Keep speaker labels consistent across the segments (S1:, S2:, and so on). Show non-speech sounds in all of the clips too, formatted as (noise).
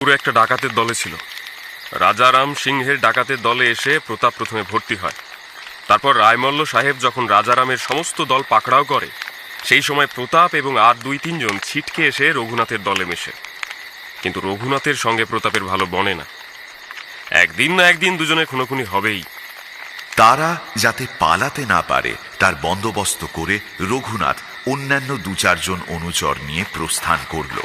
S1: পুরো একটা ডাকাতের দলে ছিল। রাজারাম সিংহের ডাকাতের দলে এসে প্রতাপ প্রথমে ভর্তি হয়। তারপর রায়মল্ল সাহেব যখন রাজারামের সমস্ত দল পাকড়াও করে, সেই সময় প্রতাপ এবং আর দুই তিনজন ছিটকে এসে রঘুনাথের দলে মেশে। কিন্তু রঘুনাথের সঙ্গে প্রতাপের ভালো বনে না। একদিন না একদিন দুজনে খুনোখুনি হবেই।
S2: তারা যাতে পালাতে না পারে, তার বন্দোবস্ত করে রঘুনাথ অন্যান্য দু চারজন অনুচর নিয়ে প্রস্থান করল।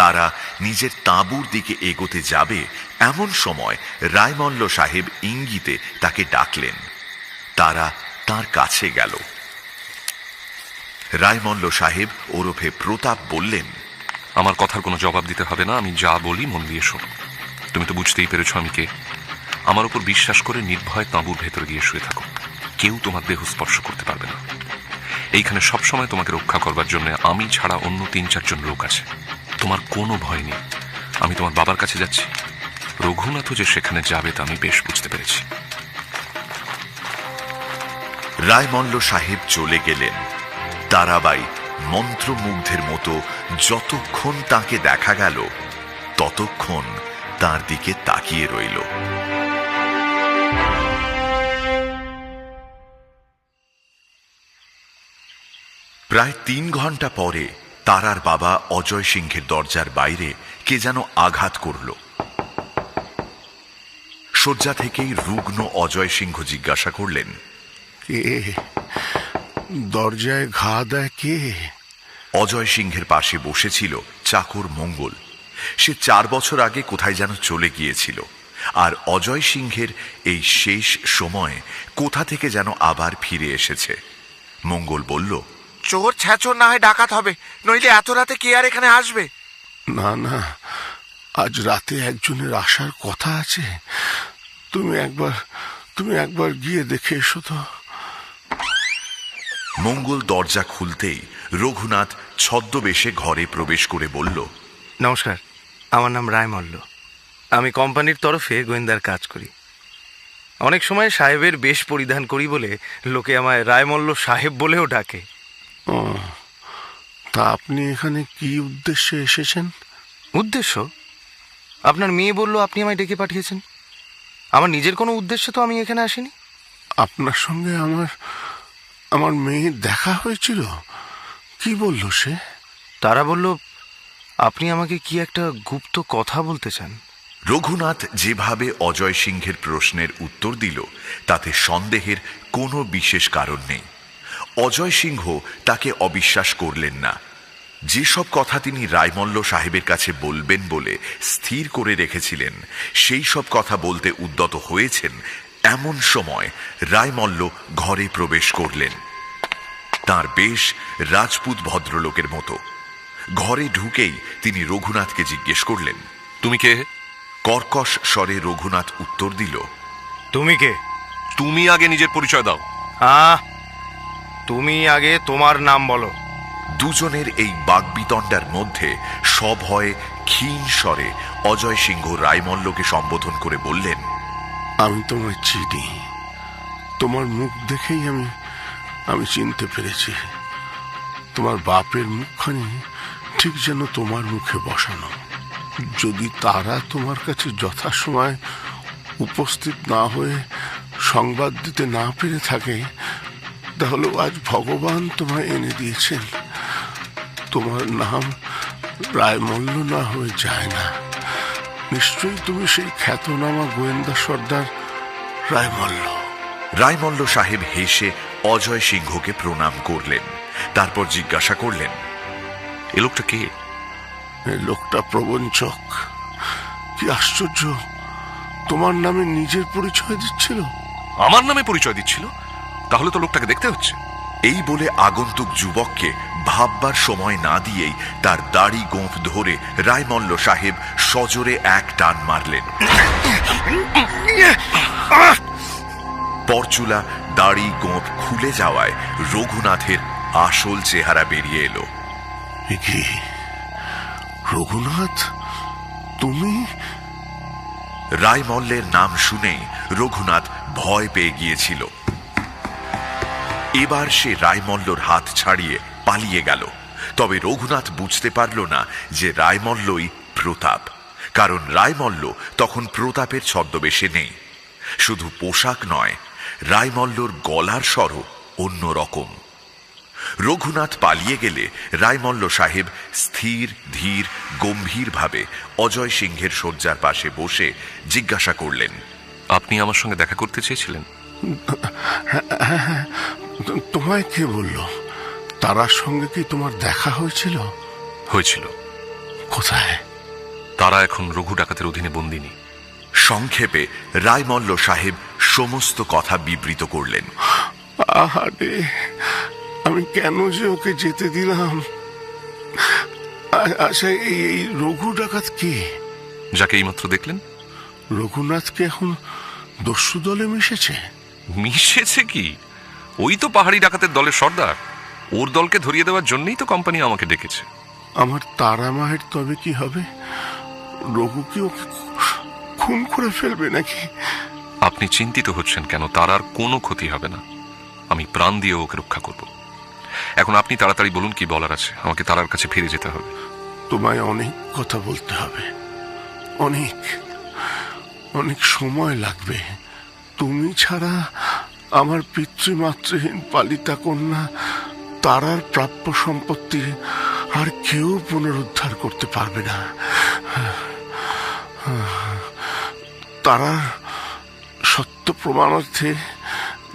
S2: তারা নিজের তাঁবুর দিকে এগোতে যাবে এমন সময় রায়মল্ল সাহেব ইঙ্গিতে তাকে ডাকলেন। তারা তার কাছে গেল। রায়মল্ল সাহেব ওরফে প্রতাপ বললেন,
S3: আমার কথার কোনো জবাব দিতে হবে না, আমি যা বলি মন দিয়ে শোনো। তুমি তো বুঝতেই পেরেছ আমি কে। আমার উপর বিশ্বাস করে নির্ভয় তাঁবুর ভেতরে গিয়ে শুয়ে থাকো। কেউ তোমার দেহ স্পর্শ করতে পারবে না। এইখানে সবসময় তোমাকে রক্ষা করবার জন্য আমি ছাড়া অন্য তিন চারজন লোক আছে। তোমার কোনো ভয় নেই। আমি তোমার বাবার কাছে যাচ্ছি। রঘুনাথও যে সেখানে যাবে তা আমি বেশ বুঝতে পেরেছি।
S2: রায়মল্ল সাহেব চলে গেলেন। তারাবাই মন্ত্রমুগ্ধের মতো যতক্ষণ তাকে দেখা গেল, ততক্ষণ তার দিকে তাকিয়ে রইল। প্রায় তিন ঘণ্টা পরে তারার বাবা অজয় সিংহের দরজার বাইরে কে যেন আঘাত করল। শয্যা থেকেই রুগ্ন অজয় সিংহ জিজ্ঞাসা করলেন
S4: কে? দরজায় ঘা দেয় কে?
S2: অজয় সিংহের পাশে বসেছিল চাকর মঙ্গল। সে চার বছর আগে কোথায় যেন চলে গিয়েছিল। আর অজয় সিংহের এই শেষ সময় কোথা থেকে যেন আবার ফিরে এসেছে। মঙ্গল বলল
S5: চোর ছ্যাচোর না হয় ডাকাত হবে। নইলে এত রাতে কে আর এখানে আসবে?
S4: না না। আজ রাতে একজনের আসার কথা আছে। তুমি একবার তুমি একবার গিয়ে দেখে এসো তো।
S2: মঙ্গল দরজা খুলতেই রঘুনাথ ছদ্মবেশে ঘরে প্রবেশ করে বলল
S6: নমস্কার আমার নাম রায়মল্ল। আমি কোম্পানির তরফে গোয়েন্দার কাজ করি। অনেক সময় সাহেবের বেশ পরিধান করি বলে লোকে আমায় রায়মল্ল সাহেব বলেও ডাকে।
S4: ও, তা আপনি এখানে কি উদ্দেশ্যে এসেছেন?
S6: উদ্দেশ্য? আপনার মেয়ে বলল আপনি আমায় ডেকে পাঠিয়েছেন। আমার নিজের কোনো উদ্দেশ্য তো আমি এখানে আসিনি।
S4: আপনার সঙ্গে আমার আমার মেয়ের দেখা হয়েছিল? কি বলল সে?
S6: তারা বলল আপনি আমাকে কি একটা গুপ্ত কথা বলতে চান?
S2: রঘুনাথ যেভাবে অজয় সিংহের প্রশ্নের উত্তর দিল তাতে সন্দেহের কোনো বিশেষ কারণ নেই। অজয় সিংহ তাকে অবিশ্বাস করলেন না। যেসব কথা তিনি রায়মল্ল সাহেবের কাছে বলবেন বলে স্থির করে রেখেছিলেন সেই সব কথা বলতে উদ্যত হয়েছেন এমন সময় রায়মল্ল ঘরে প্রবেশ করলেন। তার বেশ রাজপুত ভদ্রলোকের মতো। ঘরে ঢুকেই তিনি রঘুনাথকে জিজ্ঞেস করলেন
S3: তুমি কে?
S2: কর্কশ স্বরে রঘুনাথ উত্তর দিল
S6: তুমি কে?
S3: তুমি আগে নিজের পরিচয় দাও।
S6: আহ! তুমি আগে তোমার নাম বলো।
S2: দুজনের এই বাগবিতণ্ডার মধ্যে সভয়ে ক্ষীণ স্বরে। অজয় সিংহ রায়মল্লকে সম্বোধন করে বললেন
S4: আমি তোমায় চিনি। তোমার মুখ দেখেই আমি আমি চিনতে পেরেছি। তোমার বাপের মুখখানি ঠিক যেন তোমার মুখে বসানো। যদি তারা তোমার কাছে যথাসময় উপস্থিত না হয়ে সংবাদ দিতে না পেরে থাকে তাহলে আজ ভগবান তোমায় এনে দিয়েছেন। তোমার নাম রায়মল্ল না হয়ে যায় না। নিশ্চয়ই তুমি সেই খ্যাতনামা গোয়েন্দা সর্দার রায়মল্ল।
S2: রায়মল্ল সাহেব হেসে অজয় সিংহকে প্রণাম করলেন। তারপর জিজ্ঞাসা করলেন
S3: এ লোকটা কে?
S4: লোকটা প্রবঞ্চক কি আশ্চর্য তোমার নামে নিজের পরিচয় দিচ্ছিল?
S3: আমার নামে পরিচয় দিচ্ছিল? তাহলে তো লোকটাকে দেখতে হচ্ছে।
S2: এই বলে আগন্তুক যুবককে ভাববার সময় না দিয়েই তার দাড়ি গোঁফ ধরে রায়মল্ল সাহেব সজোরে এক টান মারলেন। পরচুলা দাড়ি গোঁফ খুলে যাওয়ায় রঘুনাথের আসল চেহারা বেরিয়ে এলো।
S4: কি? রঘুনাথ? তুমি?
S2: রায়মল্লের নাম শুনেই রঘুনাথ ভয় পেয়ে গিয়েছিল। এবার সে রায়মল্লর হাত ছাড়িয়ে পালিয়ে গেল। তবে রঘুনাথ বুঝতে পারল না যে রায়মল্লই প্রতাপ। কারণ রায়মল্ল তখন প্রতাপের ছদ্মবেশে নেই। শুধু পোশাক নয়, রায়মল্লর গলার স্বরও অন্যরকম রঘুনাথ পালিয়ে গেলে রায়মল্ল সাহেব স্থির, ধীর, গম্ভীরভাবে অজয় সিংহের শয্যার পাশে বসে জিজ্ঞাসা করলেন,
S3: আপনি আমার সঙ্গে দেখা করতে চেয়েছিলেন?
S4: তো- তোমায় কে বলল? তারার সঙ্গে কি তোমার দেখা হয়েছিল?
S3: হয়েছিল।
S4: কোথায়?
S3: তারা এখন রঘু ডাকাতের অধীনে বন্দিনী।
S2: সংক্ষেপে রায়মল্ল সাহেব সমস্ত কথা বিবৃত করলেন।
S4: আহারে আমি কেন যে ওকে যেতে দিলাম? আচ্ছা এই এই রঘু ডাকাত কে?
S3: যাকে এইমাত্র দেখলেন?
S4: রঘুনাথকে এখন দস্যু দলে মিশেছে?
S3: মিশেছে কি? ওই তো পাহাড়ি ডাকাতের দলের সর্দার। ওর দলকে ধরিয়ে দেওয়ার জন্যই তো কোম্পানি আমাকে ডেকেছে।
S4: আমার তারা মায়ের তবে কি হবে? রঘু কি ওকে খুন করে ফেলবে নাকি?
S3: আপনি চিন্তিত হচ্ছেন কেন? তার আর কোনো ক্ষতি হবে না। আমি প্রাণ দিয়ে ওকে রক্ষা করব। এখন আপনি তাড়াতাড়ি বলুন কি বলার আছে? আমাকে তারার কাছে ফিরে যেতে হবে।
S4: তোমায় অনেক কথা বলতে হবে। অনেক অনেক সময় লাগবে। তুমি ছাড়া আমার পিতৃমাতৃহীন পালিতা কন্যা তারার প্রাপ্য সম্পত্তি আর কেউ পুনরুদ্ধার করতে পারবে না। তারার সত্য প্রমাণার্থে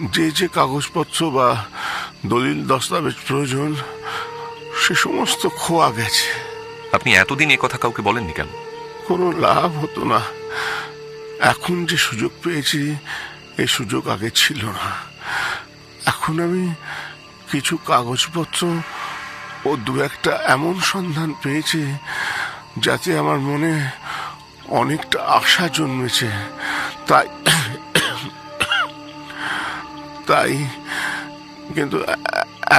S4: যে যে কাগজপত্র বা দলিল দস্তাবেজ প্রয়োজন সে সমস্ত খোয়া গেছে।
S3: আপনি এতদিন এ কথা কাউকে বলেননি কেন?
S4: কোনো লাভ হতো না। এখন যে সুযোগ পেয়েছি এই সুযোগ আগে ছিল না। এখন আমি কিছু কাগজপত্র ও দু একটা এমন সন্ধান পেয়েছি, যাতে আমার মনে অনেকটা আশা জন্মেছে। তাই তাই কিন্তু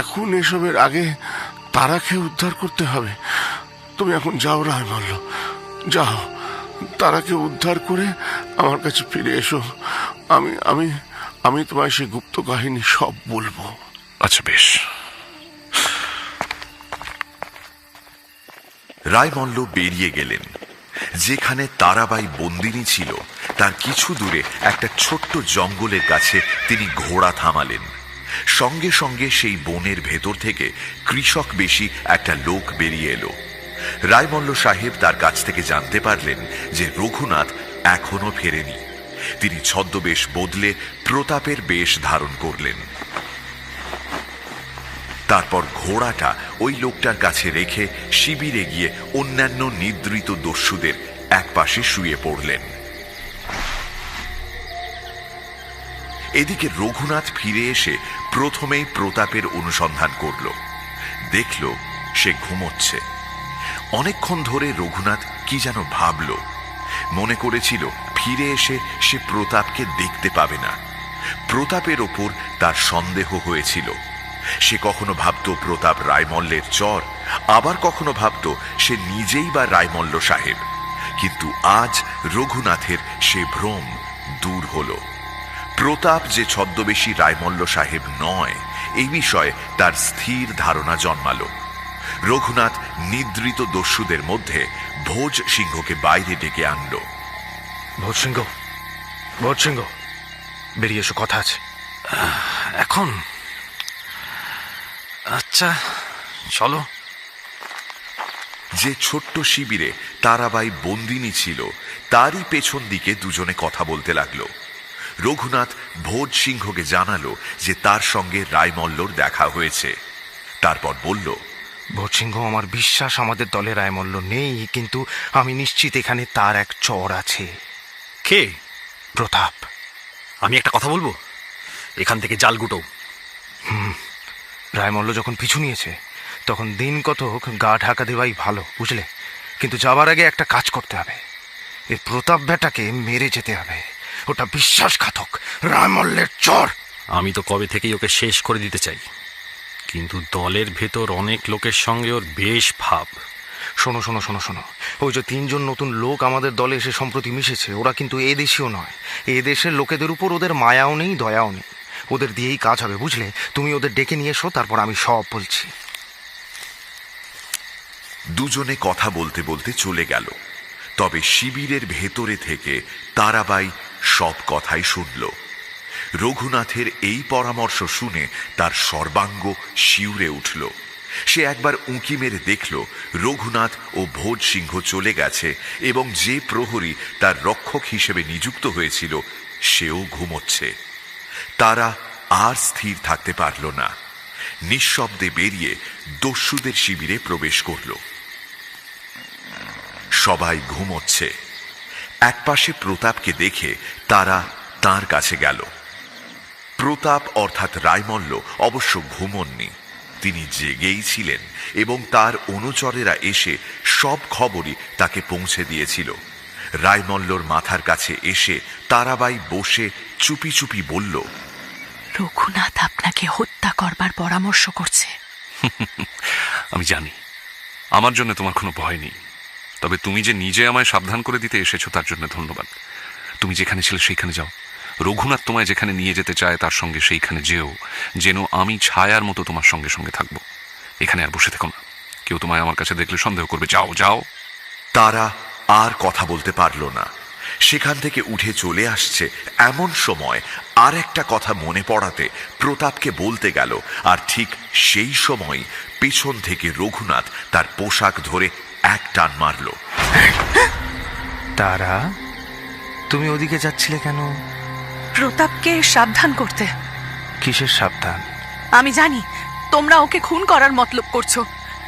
S4: এখন এসবের আগে তারাকে উদ্ধার করতে হবে। তুমি এখন যাও রায় মারল যাও। তারাকে উদ্ধার করে আমার কাছে ফিরে এসো। আমি আমি আমি তোমায় সেই গুপ্ত কাহিনী সব বলব।
S3: আচ্ছা বেশ।
S2: রায়মল্ল বেরিয়ে গেলেন। যেখানে তারাবাই বন্দিনী ছিল, তার কিছু দূরে একটা ছোট্ট জঙ্গলের কাছে তিনি ঘোড়া থামালেন। সঙ্গে সঙ্গে সেই বনের ভেতর থেকে কৃষক বেশি একটা লোক বেরিয়ে এলো। রায়মল্ল সাহেব তার কাছ থেকে জানতে পারলেন যে রঘুনাথ এখনও ফেরেনি। তিনি ছদ্মবেশ বদলে প্রতাপের বেশ ধারণ করলেন। তারপর ঘোড়াটা ওই লোকটার কাছে রেখে শিবিরে গিয়ে অন্যান্য নিদ্রিত দস্যুদের একপাশে শুয়ে পড়লেন। এদিকে রঘুনাথ ফিরে এসে প্রথমেই প্রতাপের অনুসন্ধান করল। দেখল সে ঘুমোচ্ছে। অনেকক্ষণ ধরে রঘুনাথ কি যেন ভাবল। মনে করেছিল, ফিরে এসে সে প্রতাপকে দেখতে পাবে না। প্রতাপের ওপর তার সন্দেহ হয়েছিল। সে কখনো ভাবত প্রতাপ রায়মল্লের চর, আবার কখনো ভাবত সে নিজেই বা রায়মল্ল সাহেব। কিন্তু আজ রঘুনাথের সে ভ্রম দূর হল। প্রতাপ যে ছদ্মবেশী রায়মল্ল সাহেব নয়, এই বিষয়ে তার স্থির ধারণা জন্মালো। রঘুনাথ নিদ্রিত দস্যুদের মধ্যে ভোজ সিংহকে বাইরে ডেকে আনলো।
S6: ভোট সিংহ ভোট সিংহ বেরিয়ে এসো কথা আছে। এখন? আচ্ছা চলো।
S2: যে ছোট্ট শিবিরে তারাবাই বন্দিনী ছিল তারই পেছন দিকে দুজনে কথা বলতে লাগল। রঘুনাথ ভোজ সিংহকে জানালো যে তার সঙ্গে রায়মল্লর দেখা হয়েছে। তারপর বলল
S6: ভোট সিংহ আমার বিশ্বাস আমাদের দলে রায়মল্ল নেই কিন্তু আমি নিশ্চিত এখানে তার এক চর আছে।
S7: কে?
S6: প্রতাপ।
S7: আমি একটা কথা বলব? এখান থেকে জাল গুটো।
S6: রায়মল্ল যখন পিছু নিয়েছে তখন দিন কতক গা ঢাকা দেওয়াই ভালো বুঝলে? কিন্তু যাবার আগে একটা কাজ করতে হবে। এই প্রতাপ বেটাকে মেরে যেতে হবে। ওটা বিশ্বাসঘাতক রায়মল্লের চর!
S7: আমি তো কবে থেকেই ওকে শেষ করে দিতে চাই। কিন্তু দলের ভেতর অনেক লোকের সঙ্গে ওর বেশ ভাব।
S6: শোনো শোনো শোনো শোনো। ওই যে তিনজন নতুন লোক আমাদের দলে এসে সম্প্রতি মিশেছে, ওরা কিন্তু এ দেশীয় নয়। এ দেশের লোকেদের উপর ওদের মায়াও নেই, দয়াও নেই। ওদের দিয়েই কাজ হবে, বুঝলে? তুমি ওদের ডেকে নিয়ে এসো, তারপর আমি সব বলছি।
S2: দুজনে কথা বলতে বলতে চলে গেল। তবে শিবিরের ভেতরে থেকে তারাবাই সব কথাই শুনল। রঘুনাথের এই পরামর্শ শুনে তার সর্বাঙ্গ শিউরে উঠল। সে একবার উঁকি মেরে দেখল, রঘুনাথ ও ভোজ সিংহ চলে গেছে এবং যে প্রহরী তার রক্ষক হিসেবে নিযুক্ত হয়েছিল, সেও ঘুমোচ্ছে। তারা আর স্থির থাকতে পারল না। নিঃশব্দে বেরিয়ে দস্যুদের শিবিরে প্রবেশ করল। সবাই ঘুমোচ্ছে। একপাশে প্রতাপকে দেখে তারা তার কাছে গেল। প্রতাপ অর্থাৎ রায়মল্ল অবশ্য ঘুমননি তিনি জেগেই ছিলেন এবং তার অনুচরেরা এসে সব খবরই তাকে পৌঁছে দিয়েছিল। রায়মল্লর মাথার কাছে এসে তারাবাই বসে চুপি চুপি বলল
S8: রঘুনাথ আপনাকে হত্যা করবার পরামর্শ করছে। (laughs)
S3: আমি জানি। আমার জন্য তোমার কোনো ভয় নেই। তবে তুমি যে নিজে আমায় সাবধান করে দিতে এসেছ তার জন্য ধন্যবাদ। তুমি যেখানে ছিলে সেইখানে যাও। রঘুনাথ তোমায় যেখানে নিয়ে যেতে চায় তার সঙ্গে সেইখানে যেও যেন আমি ছায়ার মতো তোমার সঙ্গে সঙ্গে থাকব। এখানে আর বসে থেকো না। কেউ তোমায় আমার কাছে দেখলে সন্দেহ করবে। যাও যাও।
S2: তারা আর কথা বলতে পারল না। সেখান থেকে উঠে চলে আসছে এমন সময় আর একটা কথা মনে পড়াতে প্রতাপকে বলতে গেল আর ঠিক সেই সময় পেছন থেকে রঘুনাথ তার পোশাক ধরে এক টান মারল।
S6: তারা? তুমি ওদিকে যাচ্ছিলে কেন?
S8: প্রতাপকে সাবধান করতে।
S6: কিসের সাবধান?
S8: আমি জানি তোমরা ওকে খুন করার মতলব করছ।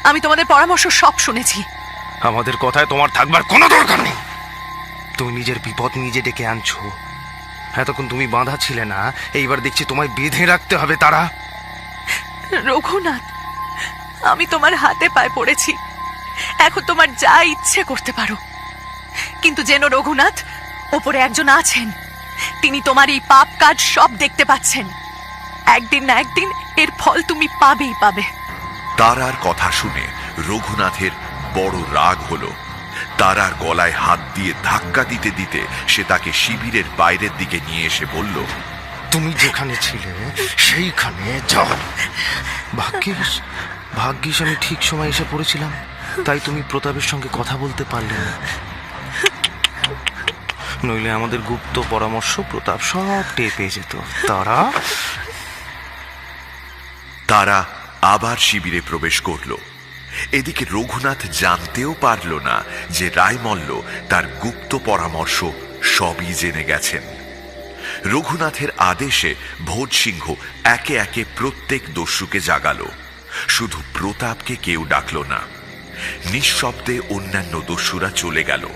S8: আমি তোমাদের পরামর্শ সব শুনেছি।
S6: আমাদের কথায় তোমার থাকবার কোনো দরকার নেই। তুমি নিজের বিপদ নিজে ডেকে আনছো। এতক্ষণ তুমি বাঁধা ছিলে না এইবার দেখছি তোমায় বেঁধে রাখতে হবে তারা।
S8: রঘুনাথ আমি তোমার হাতে পায়ে পড়েছি। এখন তোমার যা ইচ্ছে করতে পারো। কিন্তু যেন রঘুনাথ ওপরে একজন আছেন তিনি তোমার এই পাপ কাজ সব দেখতে পাচ্ছেন। একদিন না একদিন এর ফল তুমি পাবেই পাবে।
S2: তারার কথা শুনে রঘুনাথের বড় রাগ হলো। তারার গলায় হাত দিয়ে ধাক্কা দিতে দিতে সে তাকে শিবিরের বাইরের দিকে নিয়ে এসে বলল
S6: তুমি যেখানে ছিলে সেইখানে যাও। ভাগ্যিস ভাগ্যিস আমি ঠিক সময় এসে পড়েছিলাম। তাই তুমি প্রতাপের সঙ্গে কথা বলতে পারলে না। নইলে আমাদের গুপ্ত পরামর্শ প্রতাপ সব টের পেয়ে যেত। তারা?
S2: তারা আবার শিবিরে প্রবেশ করল। এদিকে রঘুনাথ জানতেও পারল না যে রায়মল্ল তার গুপ্ত পরামর্শ সবই জেনে গেছেন। রঘুনাথের আদেশে ভোজ সিংহ একে একে প্রত্যেক দস্যুকে জাগালো। শুধু প্রতাপকে কেউ ডাকল না। নিঃশব্দে অন্যান্য দস্যুরা চলে গেল।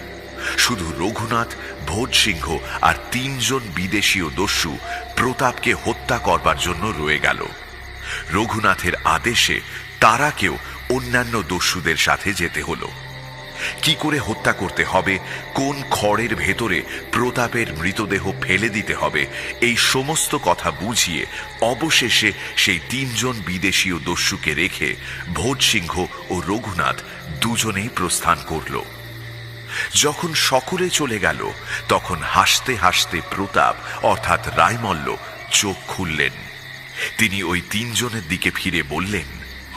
S2: শুধু রঘুনাথ ভোজ সিংহ আর তিনজন বিদেশীয় দস্যু প্রতাপকে হত্যা করবার জন্য রয়ে গেল। রঘুনাথের আদেশে তারাকেও অন্যান্য দস্যুদের সাথে যেতে হলো। কি করে হত্যা করতে হবে, কোন খড়ের ভেতরে প্রতাপের মৃতদেহ ফেলে দিতে হবে, এই সমস্ত কথা বুঝিয়ে অবশেষে সেই তিনজন বিদেশীয় দস্যুকে রেখে ভোজ সিংহ ও রঘুনাথ দুজনেই প্রস্থান করল। যখন সকলে চলে গেল, তখন হাসতে হাসতে প্রতাপ, অর্থাৎ রায়মল্ল, চোখ খুললেন। তিনি ওই তিনজনের দিকে ফিরে বললেন,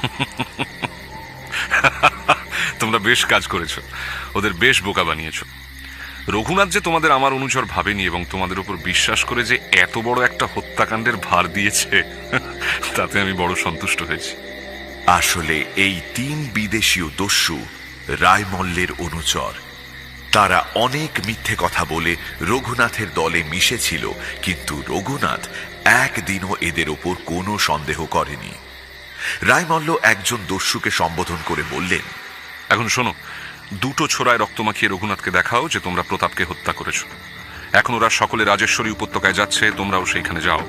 S2: (laughs)
S3: তোমরা বেশ কাজ করেছ। ওদের বেশ বোকা বানিয়েছো। রঘুনাথ যে তোমাদের আমার অনুচর ভাবেনি এবং তোমাদের উপর বিশ্বাস করে যে এত বড় একটা হত্যাকাণ্ডের ভার দিয়েছে, (laughs) তাতে আমি বড় সন্তুষ্ট হয়েছি।
S2: আসলে এই তিন বিদেশীয় দস্যু রায়মল্লের অনুচর। তারা অনেক মিথ্যে কথা বলে রঘুনাথের দলে মিশেছিল, কিন্তু রঘুনাথ একদিনও এদের ওপর কোনো সন্দেহ করেনি। রায়মল্ল একজন দস্যুকে সম্বোধন করে বললেন,
S3: এখন শোনো, দুটো ছোড়ায় রক্ত মাখিয়ে রঘুনাথকে দেখাও যে তোমরা প্রতাপকে হত্যা করেছ। এখন ওরা সকলে রাজেশ্বরী উপত্যকায় যাচ্ছে, তোমরাও সেইখানে যাও।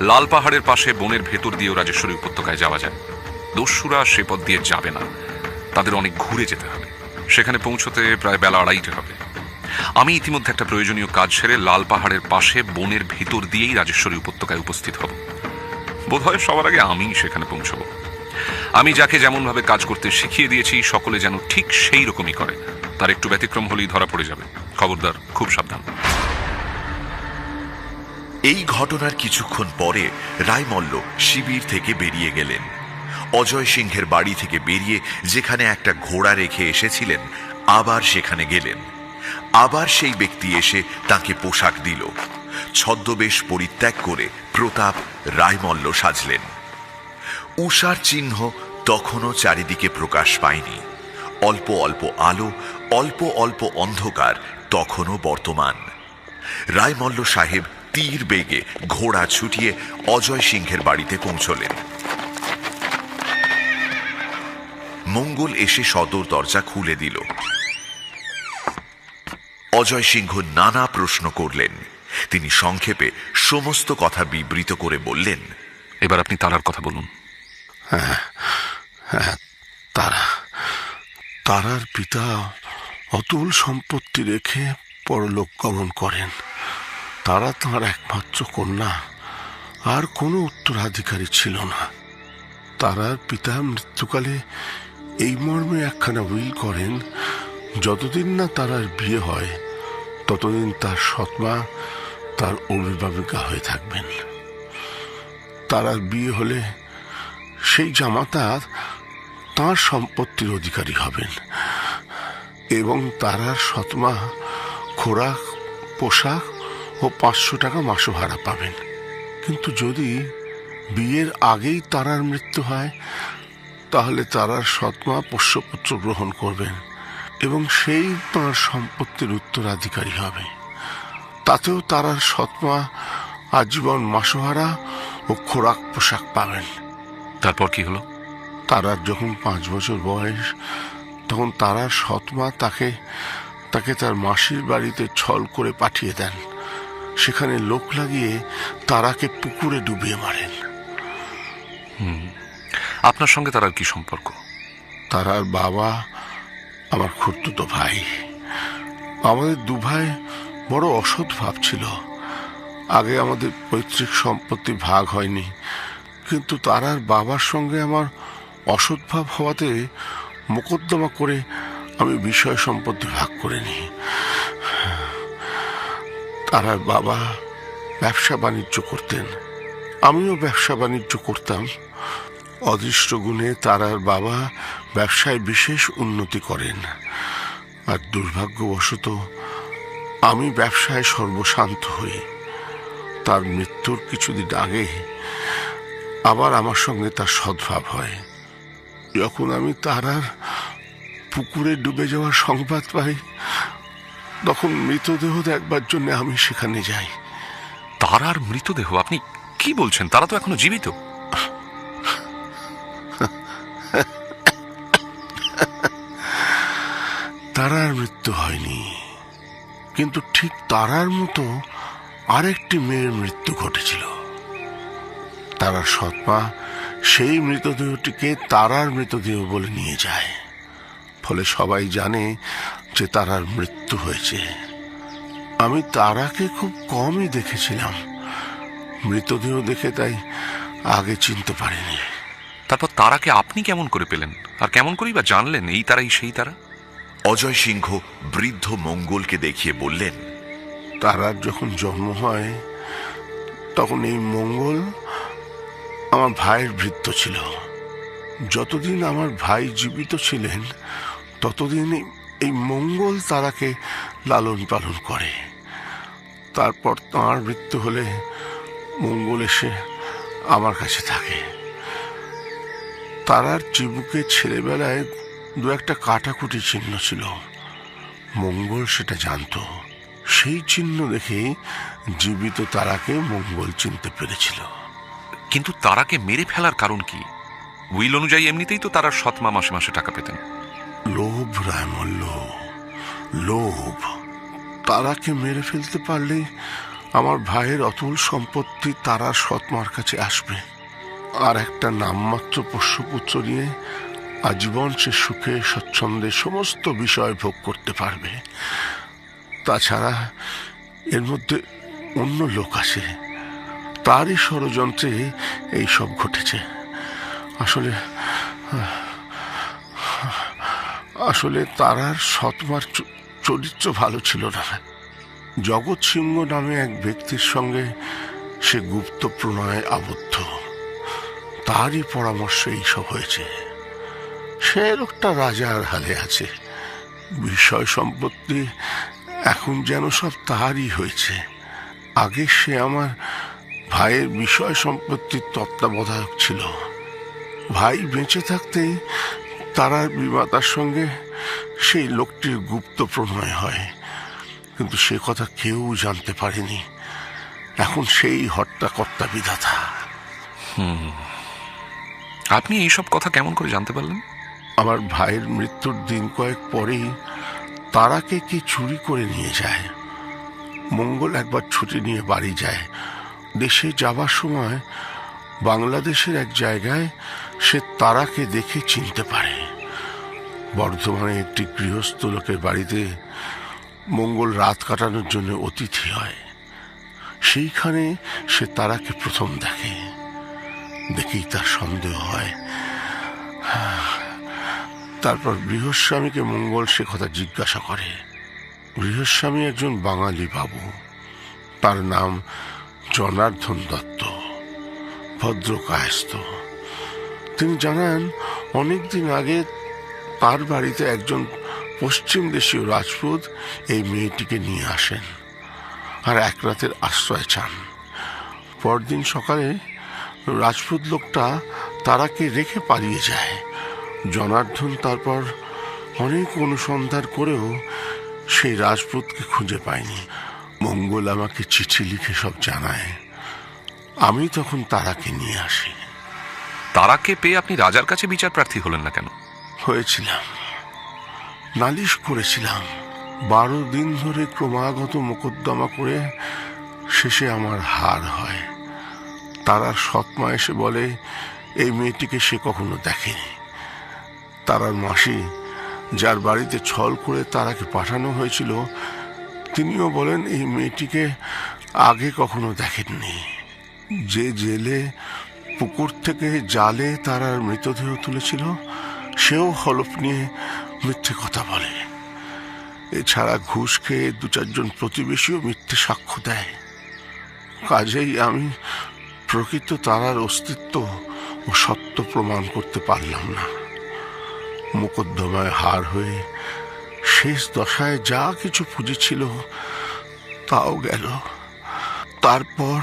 S3: লাল পাহাড়ের পাশে বনের ভেতর দিয়েও রাজেশ্বরী উপত্যকায় যাওয়া যায়। দস্যুরা সে পথ দিয়ে যাবে না। তাদের অনেক ঘুরে যেতে হবে। সেখানে পৌঁছতে প্রায় বেলা আড়াইটে হবে। আমি ইতিমধ্যে একটা প্রয়োজনীয় কাজ সেরে লাল পাহাড়ের পাশে বনের ভেতর দিয়েই রাজেশ্বরী উপত্যকায় উপস্থিত হব। বোধহয় সবার আগে আমিই সেখানে পৌঁছবো। আমি যাকে যেমনভাবে কাজ করতে শিখিয়ে দিয়েছি, সকলে যেন ঠিক সেই রকমই করে। তার একটু ব্যতিক্রম হলেই ধরা পড়ে যাবে। খবরদার, খুব সাবধান।
S2: এই ঘটনার কিছুক্ষণ পরে রায়মল্ল শিবির থেকে বেরিয়ে গেলেন। অজয় সিংহের বাড়ি থেকে বেরিয়ে যেখানে একটা ঘোড়া রেখে এসেছিলেন, আবার সেখানে গেলেন। আবার সেই ব্যক্তি এসে তাকে পোশাক দিল। ছদ্মবেশ পরিত্যাগ করে প্রতাপ রায়মল্ল সাজলেন। উষার চিহ্ন তখনও চারিদিকে প্রকাশ পায়নি। অল্প অল্প আলো, অল্প অল্প অন্ধকার তখনও বর্তমান। রায়মল্ল সাহেব তীর বেগে ঘোড়া ছুটিয়ে অজয় সিংহের বাড়িতে পৌঁছলেন। মঙ্গল এসে সদর দরজা খুলে দিল। অজয় সিংহ নানা প্রশ্ন করলেন। তিনি সংক্ষেপে সমস্ত কথা বিবৃত করে বললেন
S3: এবার আপনি তারার কথা বলুন।
S4: হ্যাঁ তারা তারার পিতা অতুল সম্পত্তি রেখে পরলোক গমন করেন। তারা তাঁর একমাত্র কন্যা আর কোনো উত্তরাধিকারী ছিল না। তারার পিতা মৃত্যুকালে এই মর্মে একখানা উইল করেন, যতদিন না তারার বিয়ে হয়, ততদিন তার সৎমা, তার অভিভাবিকা হয়ে থাকবেন। তারার বিয়ে হলে সেই জামাতা তার সম্পত্তির অধিকারী হবেন এবং তারার সৎমা, খোরাক, পোশাক ও পাঁচশো টাকা মাসো ভাড়া পাবেন। কিন্তু যদি বিয়ের আগেই তারার মৃত্যু হয় তাহলে তারার সৎমা পোষ্যপুত্র গ্রহণ করবেন এবং সেই তাঁর সম্পত্তির উত্তরাধিকারী হবে। তাতেও তারার সৎমা আজীবন মাসোহারা ও খোরাক পোশাক পাবেন।
S3: তারপর কি হলো?
S4: তারার যখন পাঁচ বছর বয়স তখন তারার সৎমা তাকে তাকে তার মাসির বাড়িতে ছল করে পাঠিয়ে দেন। সেখানে লোক লাগিয়ে তারাকে পুকুরে ডুবিয়ে মারেন।
S3: আপনার সঙ্গে তারার কি সম্পর্ক?
S4: তারার বাবা, আমার খুঁড়তুতো ভাই। আমাদের দু ভাই বড় অসৎ ভাব ছিল। আগে আমাদের পৈতৃক সম্পত্তি ভাগ হয়নি, কিন্তু তারার বাবার সঙ্গে আমার অসৎ ভাব হওয়াতে মোকদ্দমা করে আমি বিষয় সম্পত্তি ভাগ করে নিই। তারার বাবা ব্যবসা বাণিজ্য করতেন। আমিও ব্যবসা বাণিজ্য করতাম। অদৃষ্ট গুণে তারার বাবা ব্যবসায় বিশেষ উন্নতি করেন। আর দুর্ভাগ্যবশত আমি ব্যবসায় সর্বশান্ত হই। তার মৃত্যুর কিছুদিন আগে আবার আমার সঙ্গে তার সদ্ভাব হয়। যখন আমি তারার পুকুরে ডুবে যাওয়ার সংবাদ পাই, তখন মৃতদেহ দেখবার জন্য আমি সেখানে যাই।
S3: তারার মৃতদেহ? আপনি কি বলছেন? তারা তো এখনও জীবিত।
S4: কিন্তু ঠিক তারার মতো আরেকটি মেয়ের মৃত্যু ঘটেছিল। তারা সৎমা, সেই মৃতদেহটিকে তারার মৃতদেহ বলে নিয়ে যায়। ফলে সবাই জানে যে তারার মৃত্যু হয়েছে। আমি তারাকে খুব কমই দেখেছিলাম। মৃতদেহ দেখে তাই আগে চিনতে পারিনি।
S3: তারপর তারাকে আপনি কেমন করে পেলেন? আর কেমন করেই বা জানলেন এই তারাই সেই তারা?
S2: অজয় সিংহ বৃদ্ধ মঙ্গলকে দেখিয়ে বললেন
S4: তারার যখন জন্ম হয়, তখন এই মঙ্গল আমার ভাইয়ের ভৃত্য ছিল। যতদিন আমার ভাই জীবিত ছিলেন, ততদিন এই- মঙ্গল তারাকে লালন পালন করে। তারপর তাঁর মৃত্যু হলে মঙ্গল এসে আমার কাছে থাকে। তারার চিবুকে ছেলেবেলায় দু একটা কাটাকুটি চিহ্ন ছিল। মঙ্গল সেটা জানতো। সেই চিহ্ন দেখে জীবিত তারাকে মঙ্গল চিনতে পেরেছিল।
S3: কিন্তু তারাকে মেরে ফেলার কারণ কি? উইল অনুযায়ী এমনিতেই তো তারা সৎমা মাসে মাসে টাকা পেতেন।
S4: লোভ রায়মল্ল। লোভ। তারাকে মেরে ফেলতে পারলে আমার ভাইয়ের অতুল সম্পত্তি তারা সৎমার কাছে আসবে। আর একটা নামমাত্র পোষ্যপুত্র নিয়ে আজীবন সে সুখে, স্বচ্ছন্দে সমস্ত বিষয় ভোগ করতে পারবে। তাছাড়া এর মধ্যে অন্য লোক আছে। তারই ষড়যন্ত্রে এই সব ঘটেছে। আসলে আসলে তারার সৎমার চরিত্র ভালো ছিল না। জগৎ সিংহ নামে এক ব্যক্তির সঙ্গে সে গুপ্ত প্রণয়ে আবদ্ধ। তারই পরামর্শে এইসব হয়েছে। সে লোকটা রাজার হালে আছে। বিষয় সম্পত্তি এখন যেন সব তারই হয়েছে। আগে সে আমার ভাইয়ের বিষয় সম্পত্তির তত্ত্বাবধায়ক ছিল। ভাই বেঁচে থাকতেই তারার বিমাতার সঙ্গে সেই লোকটির গুপ্ত প্রণয় হয়। কিন্তু সে কথা কেউ জানতে পারেনি। এখন সেই হট্টা কর্তা বিধাতা
S3: আপনি এইসব কথা কেমন করে জানতে পারলেন?
S4: আমার ভাইয়ের মৃত্যুর দিন কয়েক পরেই তারাকে কি চুরি করে নিয়ে যায়? মঙ্গল একবার ছুটি নিয়ে বাড়ি যায়। দেশে যাবার সময় বাংলাদেশের এক জায়গায় সে তারাকে দেখে চিনতে পারে। বর্ধমানে একটি গৃহস্থ লোকের বাড়িতে মঙ্গল রাত কাটানোর জন্য অতিথি হয়। সেইখানে সে তারাকে প্রথম দেখে। দেখেই তার সন্দেহ হয় তারপর গৃহস্বামীকে মঙ্গল সে কথা জিজ্ঞাসা করে। গৃহস্বামী একজন বাঙালি বাবু। তার নাম জনার্দন দত্ত। ভদ্র ভদ্রকায়স্থ। তিনি জানান, অনেকদিন আগে তার বাড়িতে একজন পশ্চিম দেশীয় রাজপুত এই মেয়েটিকে নিয়ে আসেন আর এক রাতের আশ্রয় চান। পরদিন সকালে রাজপুত লোকটা তারাকে রেখে পালিয়ে যায়। জনার্দন তারপর অনেক অনুসন্ধান করেও সেই রাজপুতকে খুঁজে পায়নি। মঙ্গল আমাকে চিঠি লিখে সব জানায়। আমি তখন তারাকে নিয়ে আসি।
S3: তারাকে পেয়ে আপনি রাজার কাছে বিচার প্রার্থী হলেন না কেন?
S4: হয়েছিলাম। নালিশ করেছিলাম। বারো দিন ধরে ক্রমাগত মোকদ্দমা করে শেষে আমার হার হয়। তারা সৎমা এসে বলে এই মেয়েটিকে সে কখনো দেখেনি। তারার মাসি, যার বাড়িতে ছল করে তারাকে পাঠানো হয়েছিল, তিনিও বলেন এই মেয়েটিকে আগে কখনো দেখেননি। যে জেলে পুকুর থেকে জালে তারার মৃতদেহ তুলেছিল, সেও হলফ নিয়ে মিথ্যে কথা বলে। এছাড়া ঘুষ খেয়ে দু চারজন প্রতিবেশীও মিথ্যে সাক্ষ্য দেয়। কাজেই আমি প্রকৃত তারার অস্তিত্ব ও সত্য প্রমাণ করতে পারলাম না। মোকদ্দমায় হার হয়ে শেষ দশায় যা কিছু পুঁজি ছিল তাও গেল। তারপর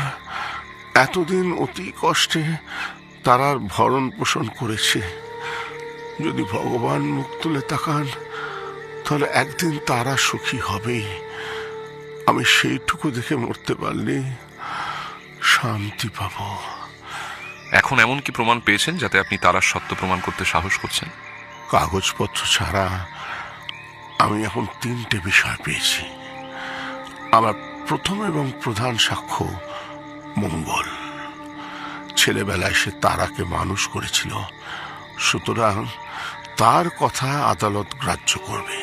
S4: এতদিন অতি কষ্টে তারার ভরণ পোষণ করেছে। যদি ভগবান মুখ তুলে তাকান, তাহলে একদিন তারা সুখী হবেই। আমি সেইটুকু দেখে মরতে পারলে শান্তি পাবো।
S3: এখন এমন কি প্রমাণ পেয়েছেন যাতে আপনি তারার সত্য প্রমাণ করতে সাহস করছেন?
S4: কাগজপত্র ছাড়া আমি এখন তিনটে বিষয় পেয়েছি। আমার প্রথম এবং প্রধান সাক্ষ্য মঙ্গল। ছেলেবেলায় সে তারাকে মানুষ করেছিল সুতরাং তার কথা আদালত গ্রাহ্য করবে।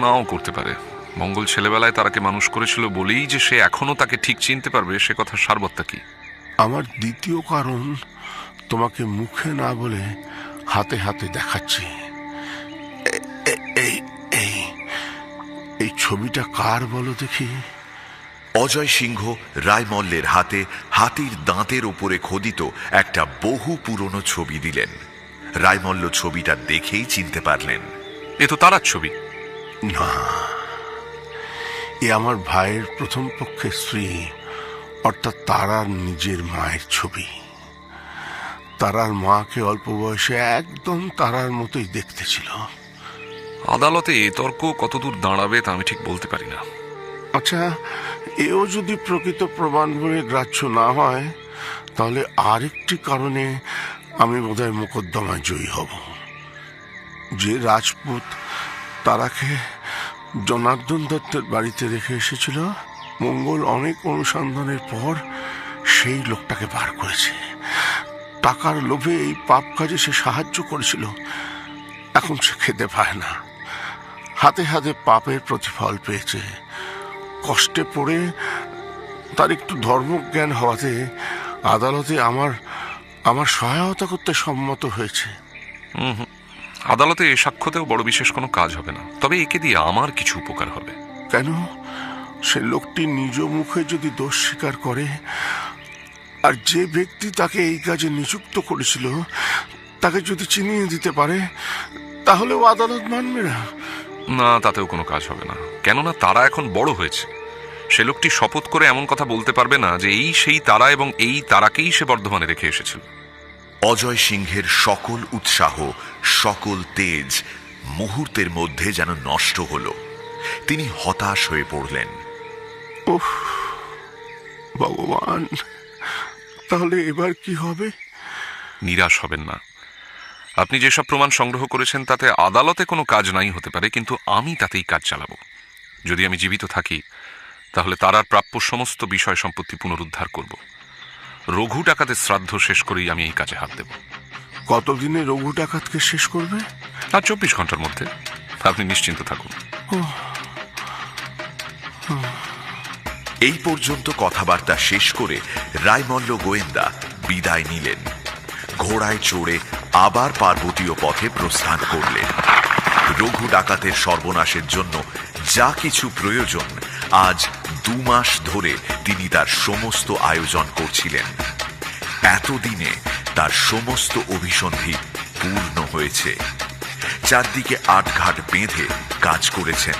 S3: নাও করতে পারে। মঙ্গল ছেলেবেলায় তারাকে মানুষ করেছিল বলেই যে সে এখনও তাকে ঠিক চিনতে পারবে সে কথা সারবত্তা কি?
S4: আমার দ্বিতীয় কারণ তোমাকে মুখে না বলে হাতে হাতে দেখাচ্ছি। এই এই এই ছবিটা কার বলো দেখি?
S2: অজয় সিংহ রায়মল্লের হাতে হাতির দাঁতের ওপরে খোদিত একটা বহু পুরনো ছবি দিলেন। রায়মল্ল ছবিটা দেখেই চিনতে পারলেন।
S3: এ তো তারার ছবি।
S4: না এ আমার ভাইয়ের প্রথম পক্ষের স্ত্রী অর্থাৎ তারার নিজের মায়ের ছবি। তারার মাকে অল্প বয়সে একদম তারার মতোই দেখতে ছিল।
S3: আদালতে এ তর্ক কতদূর দাঁড়াবে তা আমি ঠিক বলতে পারি না।
S4: আচ্ছা এও যদি প্রকৃত প্রমাণ বলে গ্রাহ্য না হয় তাহলে আরেকটি কারণে আমি বোধহয় মোকদ্দমায় জয়ী হব। যে রাজপুত তারাকে জনার্দন দত্তের বাড়িতে রেখে এসেছিল মঙ্গল অনেক অনুসন্ধানের পর সেই লোকটাকে বার করেছে। টাকার লোভে এই পাপ কাজে সে সাহায্য করেছিল। এখন সে খেতে পায় না। হাতে হাতে পাপের প্রতিফল পেয়েছে। কষ্টে পড়ে তার একটু ধর্মজ্ঞান হওয়াতে আদালতে আমার আমার সহায়তা করতে সম্মত হয়েছে।
S3: আদালতে এ সাক্ষ্যতেও বড় বিশেষ কোনো কাজ হবে না। তবে একে দিয়ে আমার কিছু উপকার হবে।
S4: কেন? সে লোকটি নিজ মুখে যদি দোষ স্বীকার করে আর যে ব্যক্তি তাকে এই কাজে নিযুক্ত করেছিল তাকে যদি চিনিয়ে দিতে পারে তাহলে ও আদালত মানবে না।
S3: না তাতেও কোনো কাজ হবে না। কেননা তারা এখন বড় হয়েছে। সে লোকটি শপথ করে এমন কথা বলতে পারবে না যে এই সেই তারা এবং এই তারাকেই সে বর্ধমানে রেখে এসেছিল।
S2: অজয় সিংহের সকল উৎসাহ সকল তেজ মুহূর্তের মধ্যে যেন নষ্ট হল। তিনি হতাশ হয়ে পড়লেন।
S4: ওহ ভগবান। তাহলে এবার কি হবে?
S3: নিরাশ হবেন না। আপনি যেসব প্রমাণ সংগ্রহ করেছেন তাতে আদালতে কোনো কাজ নাই হতে পারে কিন্তু আমি তাতেই কাজ চালাবো। যদি আমি জীবিত থাকি তাহলে তারার প্রাপ্য সমস্ত বিষয় সম্পত্তি পুনরুদ্ধার করব। রঘু ডাকাতের শ্রাদ্ধ শেষ করেই আমি এই কাজে হাত দেব।
S4: কতদিনে রঘু ডাকাতকে শেষ করবে?
S3: আর চব্বিশ ঘণ্টার মধ্যে। আপনি নিশ্চিন্ত থাকুন।
S2: এই পর্যন্ত কথাবার্তা শেষ করে রায়মল্ল গোয়েন্দা বিদায় নিলেন। ঘোড়ায় চড়ে আবার পার্বতীয় পথে প্রস্থান করলেন। রঘু ডাকাতের সর্বনাশের জন্য যা কিছু প্রয়োজন, আজ দু মাস ধরে তিনি তার সমস্ত আয়োজন করছিলেন। এতদিনে তার সমস্ত অভিসন্ধি পূর্ণ হয়েছে। চারদিকে আটঘাট বেঁধে কাজ করেছেন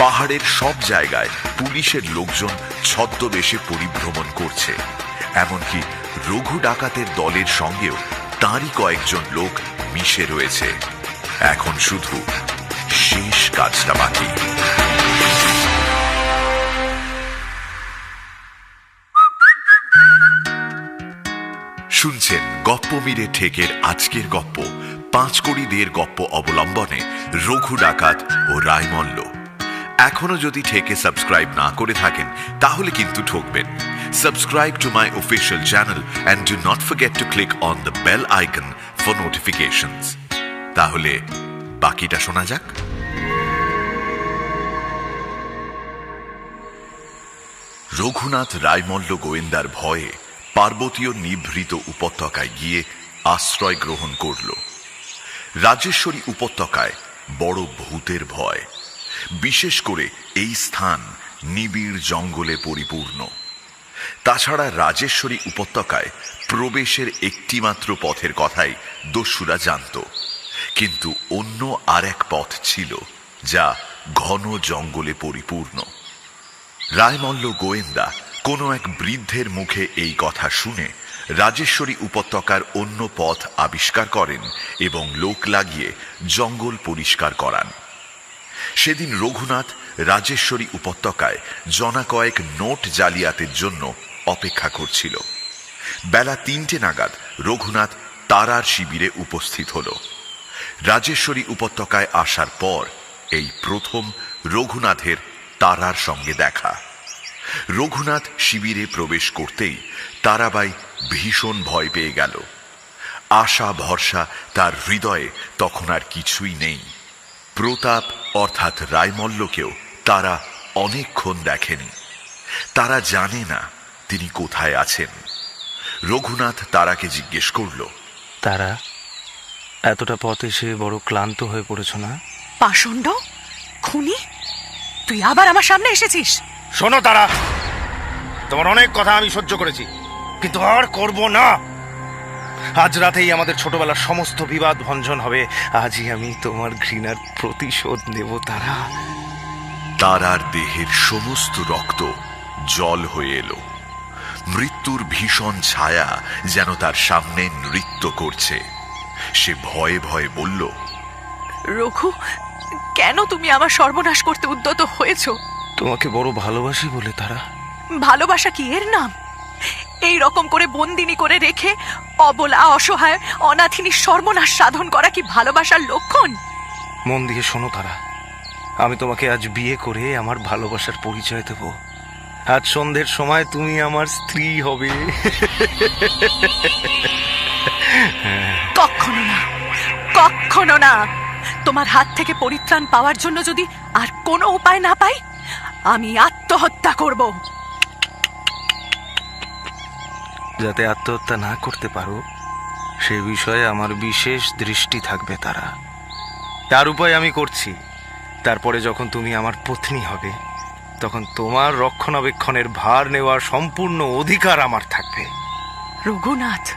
S2: পাহাড়ের সব জায়গায় পুলিশের লোকজন ছদ্মবেশে পরিভ্রমণ করছে। এমনকি রঘু ডাকাতের দলের সঙ্গেও তাঁরই কয়েকজন লোক মিশে রয়েছে। এখন শুধু শেষ কাজটা বাকি। শুনছেন গপ্প মিরে ঠেকের আজকের গপ্প, পাঁচ কোটি দের গপ্প অবলম্বনে রঘু ডাকাত ও রায়মল্ল। এখনও যদি ঠেকে সাবস্ক্রাইব না করে থাকেন, তাহলে কিন্তু ঠকবেন। Subscribe to my official channel and do not forget to click on the bell icon for notifications. তাহলে বাকিটা শোনা যাক। রঘুনাথ রায়মল্ল গোয়েন্দার ভয়ে পার্বতীয় নিভৃত উপত্যকায় গিয়ে আশ্রয় গ্রহণ করল। রাজেশ্বরী উপত্যকায় বড় ভূতের ভয় বিশেষ করে এই স্থান নিবিড় জঙ্গলে পরিপূর্ণ। তাছাড়া রাজেশ্বরী উপত্যকায় প্রবেশের একটিমাত্র পথের কথাই দস্যুরা জানত। কিন্তু অন্য আর এক পথ ছিল যা ঘন জঙ্গলে পরিপূর্ণ। রায়মল্ল গোয়েন্দা কোনো এক বৃদ্ধের মুখে এই কথা শুনে রাজেশ্বরী উপত্যকার অন্য পথ আবিষ্কার করেন এবং লোক লাগিয়ে জঙ্গল পরিষ্কার করান। সেদিন রঘুনাথ রাজেশ্বরী উপত্যকায় জনা কয়েক নোট জালিয়াতের জন্য অপেক্ষা করছিল। বেলা তিনটে নাগাদ রঘুনাথ তারার শিবিরে উপস্থিত হল। রাজেশ্বরী উপত্যকায় আসার পর এই প্রথম রঘুনাথের তারার সঙ্গে দেখা। রঘুনাথ শিবিরে প্রবেশ করতেই তারাবাই ভীষণ ভয় পেয়ে গেল। আশা ভরসা তার হৃদয়ে তখন আর কিছুই নেই। প্রতাপ অর্থাৎ রায়মল্লকেও তারা অনেকক্ষণ দেখেনি। তারা জানে না তিনি কোথায় আছেন। রঘুনাথ তারাকে জিজ্ঞেস করল
S6: তারা এতটা পথ এসে বড় ক্লান্ত হয়ে পড়েছ না?
S8: পাষণ্ড খুনি তুই আবার আমার সামনে এসেছিস?
S6: শোনো তারা তোমার অনেক কথা আমি সহ্য করেছি কিন্তু আর করব না। আজ রাতেই আমাদের ছোটবেলার সমস্ত বিবাদ ভঞ্জন হবে। আজই আমি তোমার ঘৃণার প্রতিশোধ নেব তারা।
S2: তারার দেহের সমস্ত রক্ত জল হয়ে এলো। মৃত্যুর ভীষণ ছায়া যেন তার সামনে নৃত্য করছে। সে ভয়ে ভয়ে বলল
S8: রঘু কেন তুমি আমার সর্বনাশ করতে উদ্যত হয়েছো?
S6: তোমাকে বড় ভালোবাসি বলে তারা।
S8: ভালোবাসা কি এর নাম? এই রকম করে বন্দিনী করে রেখে অবলা অসহায় অনাথিনী সর্বনাশ সাধন করা কি ভালোবাসার লক্ষণ?
S6: মন দিয়ে শোনো তারা। আমি তোমাকে আজ বিয়ে করে আমার ভালোবাসার পরিচয় দেব। আজ সন্ধ্যের সময় তুমি আমার স্ত্রী হবে।
S8: কখনো না কখনো না। তোমার হাত থেকে পরিত্রাণ পাওয়ার জন্য যদি আর কোনো উপায় না পাই আমি আত্মহত্যা করব।
S6: যাতে আত্মহত্যা না করতে পারো, সে বিষয়ে আমার বিশেষ দৃষ্টি থাকবে তারা। তার উপায় আমি করছি। তারপরে যখন তুমি আমার পত্নী হবে, তখন তোমার রক্ষণাবেক্ষণের ভার নেওয়ার সম্পূর্ণ অধিকার আমার থাকবে।
S8: রঘুনাথ